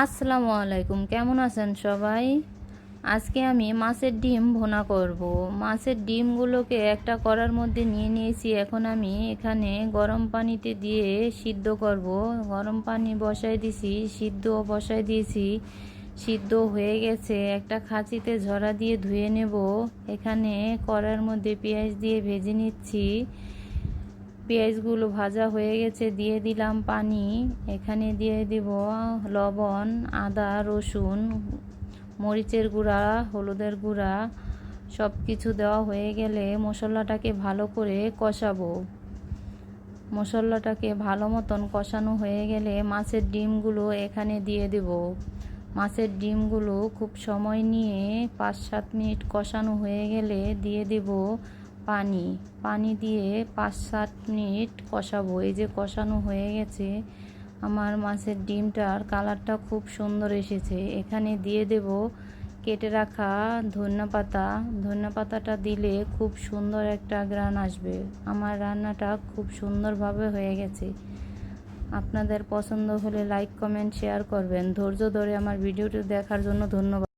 আসসালামু আলাইকুম, কেমন আছেন সবাই? আজকে আমি মাছের ডিম ভোনা করব। মাছের ডিমগুলোকে একটা করার মধ্যে নিয়ে নিয়েছি। এখন আমি এখানে গরম পানিতে দিয়ে সিদ্ধ করব। গরম পানি বসাই দিছি সিদ্ধ বসাই দিয়েছি। সিদ্ধ হয়ে গেছে। একটা খাঁচিতে ঝরা দিয়ে ধুয়ে নেব। এখানে কড়ার মধ্যে পেঁয়াজ দিয়ে ভেজে নিচ্ছি। পেঁয়াজগুলো ভাজা হয়ে গেছে, দিয়ে দিলাম পানি। এখানে দিয়ে দিব লবণ, আদা, রসুন, মরিচের গুঁড়া, হলুদের গুঁড়া। সব কিছু দেওয়া হয়ে গেলে মশলাটাকে ভালো করে কষাবো। মশলাটাকে ভালো মতন কষানো হয়ে গেলে মাছের ডিমগুলো এখানে দিয়ে দেব। মাছের ডিমগুলো খুব সময় নিয়ে পাঁচ সাত মিনিট কষানো হয়ে গেলে দিয়ে দেব পানি। পানি দিয়ে পাঁচ সাত মিনিট কষাবো। এই যে কষানো হয়ে গেছে, আমার মাছের ডিমটার কালারটা খুব সুন্দর এসেছে। এখানে দিয়ে দেব কেটে রাখা ধনিয়া পাতা। পাতাটা দিলে খুব সুন্দর একটা গ্রান আসবে। আমার রান্নাটা খুব সুন্দরভাবে হয়ে গেছে। আপনাদের পছন্দ হলে লাইক, কমেন্ট, শেয়ার করবেন। ধৈর্য ধরে আমার ভিডিওটি দেখার জন্য ধন্যবাদ।